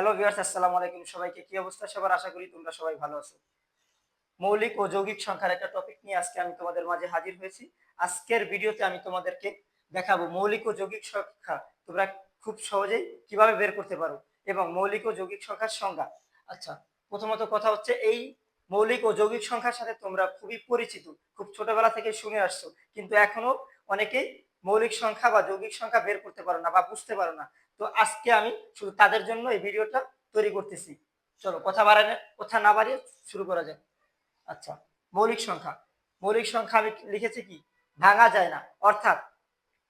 Hello viewers আসসালামু আলাইকুম। সবাইকে কি অবস্থা? সবার আশা করি তোমরা সবাই ভালো আছো। মৌলিক ও যৌগিক সংখ্যার একটা টপিক নিয়ে আজকে আমি তোমাদের মাঝে হাজির হয়েছি। আজকের ভিডিওতে আমি তোমাদেরকে দেখাবো মৌলিক ও যৌগিক সংখ্যা। তোমরা খুব সহজেই কীভাবে বের করতে পারো এবং মৌলিক ও যৌগিক সংখ্যার সংজ্ঞা। আচ্ছা প্রথমত কথা হচ্ছে এই মৌলিক ও যৌগিক সংখ্যার সাথে তোমরা খুবই পরিচিত, খুব ছোটবেলা থেকে শুনে আসছো। কিন্তু এখনও অনেকেই মৌলিক সংখ্যা বা যৌগিক সংখ্যা বের করতে পারো না বা বুঝতে পারো না। তো আজকে আমি শুধু তাদের জন্য এই ভিডিওটা তৈরি করতেছি। চলো, কথা বাড়ানো কথা না বাড়িয়ে শুরু করা যাক। আচ্ছা মৌলিক সংখ্যা। মৌলিক সংখ্যা আমি লিখেছি কি? ভাঙা যায় না। অর্থাৎ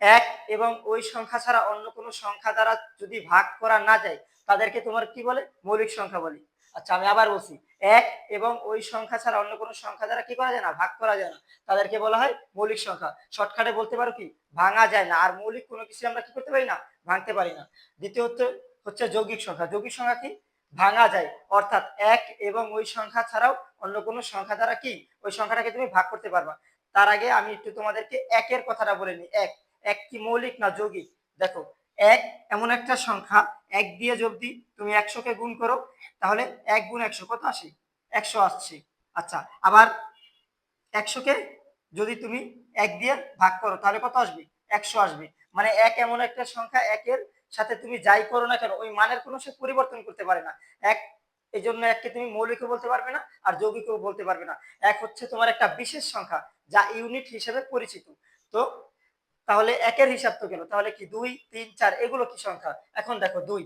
এক এবং ওই সংখ্যা ছাড়া অন্য কোনো সংখ্যা দ্বারা যদি ভাগ করা না যায়, তাদেরকে তোমার কি বলে? মৌলিক সংখ্যা বলি। আচ্ছা আমি আবার বলছি, এক এবং ওই সংখ্যা ছাড়া অন্য কোনো সংখ্যা দ্বারা কি করা যায় না? ভাগ করা যায় না। তাদেরকে বলা হয় মৌলিক সংখ্যা। শর্টকাটে বলতে পারো কি? ভাঙা যায় না। আর মৌলিক কোনো কিছু আমরা কি করতে পারি না? ভাঙতে পারি না। দ্বিতীয়ত হচ্ছে যৌগিক সংখ্যা। যৌগিক সংখ্যা কি? ভাঙা যায়। অর্থাৎ এক এবং ওই সংখ্যা ছাড়াও অন্য কোনো সংখ্যা দ্বারা কি? ওই সংখ্যাটাকে তুমি ভাগ করতে পারবা। তার আগে আমি একটু তোমাদেরকে একের কথাটা বলে নিই। এক এক কি মৌলিক না যৌগিক? দেখো এক এমন একটা সংখ্যা, এক দিয়ে যদি তুমি একশোকে গুণ করো, তাহলে এক গুণ একশো কত আসে? একশো আসছে। আচ্ছা আবার একশোকে যদি তুমি এক দিয়ে ভাগ করো, তাহলে কত আসবে? একশো আসবে। মানে এক এমন একটা সংখ্যা, একের সাথে তুমি যাই করো না কেন, ওই মানের কোনো সে পরিবর্তন করতে পারে না। এক এই জন্য এককে তুমি মৌলিকও বলতে পারবে না, আর যৌগিকও বলতে পারবে না। এক হচ্ছে তোমার একটা বিশেষ সংখ্যা, যা ইউনিট হিসেবে পরিচিত। তো তাহলে একের হিসাব তো গেল। তাহলে কি দুই, তিন, চার, এগুলো কি সংখ্যা? এখন দেখো দুই।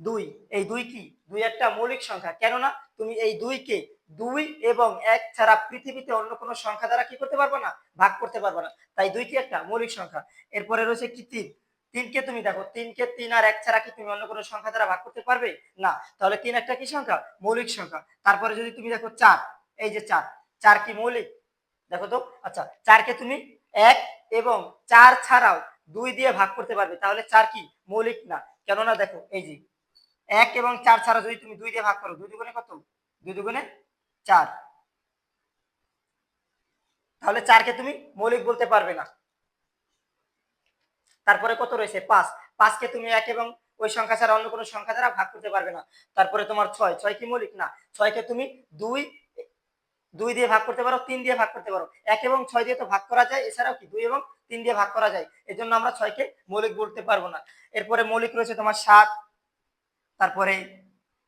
দুই, এই দুই কি? দুই একটা মৌলিক সংখ্যা। কেননা তুমি এই দুইকে দুই এবং এক ছাড়া পৃথিবীতে অন্য কোনো সংখ্যা দ্বারা কি করতে পারব না? ভাগ করতে পারবে না। তাই দুই কি একটা মৌলিক সংখ্যা। এরপরে রয়েছে কি তিন? তিনকে তুমি দেখো, তিনকে তিন আর এক ছাড়া কি তুমি অন্য কোনো সংখ্যা দ্বারা ভাগ করতে পারবে? না। তাহলে তিন একটা কি সংখ্যা? মৌলিক সংখ্যা। তারপরে যদি তুমি দেখো চার, এই যে চার চার কি মৌলিক? দেখো তো। আচ্ছা চারকে তুমি এক এবং চার ছাড়াও দুই দিয়ে ভাগ করতে পারবে, তাহলে চার কি? মৌলিক না। কেননা দেখো, এই যে এক এবং চার ছাড়া যদি তুমি দুই দিয়ে ভাগ করো, দুই দুগুণে কত? দুই দুগুণে চার। তাহলে চারকে তুমি মৌলিক বলতে পারবে না। তারপরে কত রয়েছে? পাঁচ। পাঁচকে তুমি এক এবং ওই সংখ্যা ছাড়া অন্য কোনো সংখ্যা দ্বারা ভাগ করতে পারবে না। তারপরে তোমার ছয়। ছয় কি মৌলিক? না। ছয়কে তুমি দুই দুই দিয়ে ভাগ করতে পারো, তিন দিয়ে ভাগ করতে পারো। এক এবং ছয় দিয়ে তো ভাগ করা যায়, এছাড়াও কি দুই এবং তিন দিয়ে ভাগ করা যায়? এই জন্য আমরা ছয়কে মৌলিক বলতে পারব না। এরপরে মৌলিক রয়েছে তোমার সাত, তারপরে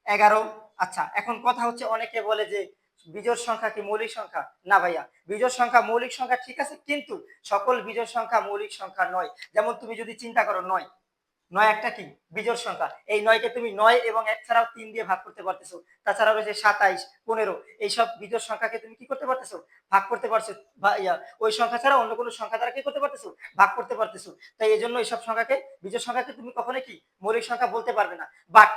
এগারো। আচ্ছা এখন কথা হচ্ছে অনেকে বলে যে বিজোড় সংখ্যা কি মৌলিক সংখ্যা? না ভাইয়া, বিজোড় সংখ্যা মৌলিক সংখ্যা ঠিক আছে, কিন্তু সকল বিজোড় সংখ্যা মৌলিক সংখ্যা নয়। যেমন তুমি যদি চিন্তা করো নয় নয় একটা কি? বিজোড় সংখ্যা। এই নয়কে তুমি নয় এবং এক ছাড়াও তিন দিয়ে ভাগ করতে পারতেছো। তাছাড়া রয়েছে সাতাইশ, পনেরো। এইসব বিজোড় সংখ্যাকে তুমি কি করতে পারতেছো? ভাগ করতে পারছ ওই সংখ্যা ছাড়া অন্য কোনো সংখ্যা দ্বারা কি করতে পারতেছো? ভাগ করতে পারতেছো। তাই এই জন্য এইসব সংখ্যাকে, বিজোড় সংখ্যাকে তুমি কখনো কি মৌলিক সংখ্যা বলতে পারবে না। বাট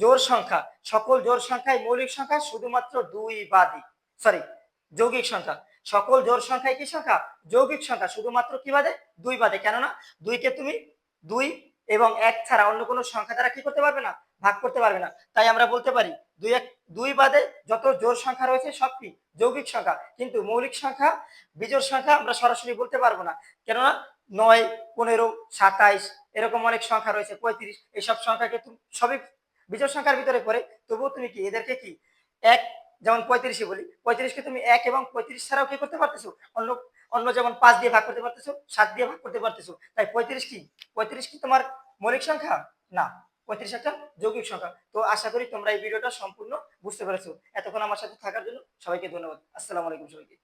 জোর সংখ্যা, সকল জোর সংখ্যায় মৌলিক সংখ্যা, শুধুমাত্র দুই বাদে। সরি, যৌগিক সংখ্যা। সকল জোর সংখ্যায় কি সংখ্যা? যৌগিক সংখ্যা, শুধুমাত্র কি বাদে? দুই বাদে। কেননা দুইকে তুমি দুই এবং এক ছাড়া অন্য কোনো সংখ্যা দ্বারা কি করতে পারবে না? ভাগ করতে পারবে না। তাই আমরা বলতে পারি, দুই এক, দুই বাদে যত জোর সংখ্যা রয়েছে সব কি? যৌগিক সংখ্যা। কিন্তু মৌলিক সংখ্যা, বিজোড় সংখ্যা আমরা সরাসরি বলতে পারব না। কেননা নয়, পনেরো, সাতাইশ, এরকম অনেক সংখ্যা রয়েছে, পঁয়ত্রিশ, এইসব সংখ্যাকে তুমি সবই বিজোড় সংখ্যার ভিতরে পড়ে। তবুও তুমি কি, এদেরকে কি? এক, যেমন পঁয়ত্রিশে বলি, পঁয়ত্রিশকে তুমি এক এবং পঁয়ত্রিশ ছাড়াও কি করতে পারতেছো? অন্য অন্য যেমন পাঁচ দিয়ে ভাগ করতে পারতেছো, সাত দিয়ে ভাগ করতে পারতেছো। তাই পঁয়ত্রিশ কি? পঁয়ত্রিশ কি তোমার মৌলিক সংখ্যা? না, পঁয়ত্রিশ একটা যৌগিক সংখ্যা। তো আশা করি তোমরা এই ভিডিওটা সম্পূর্ণ বুঝতে পেরেছ। এতক্ষণ আমার সাথে থাকার জন্য সবাইকে ধন্যবাদ। আসসালামু আলাইকুম সবাইকে।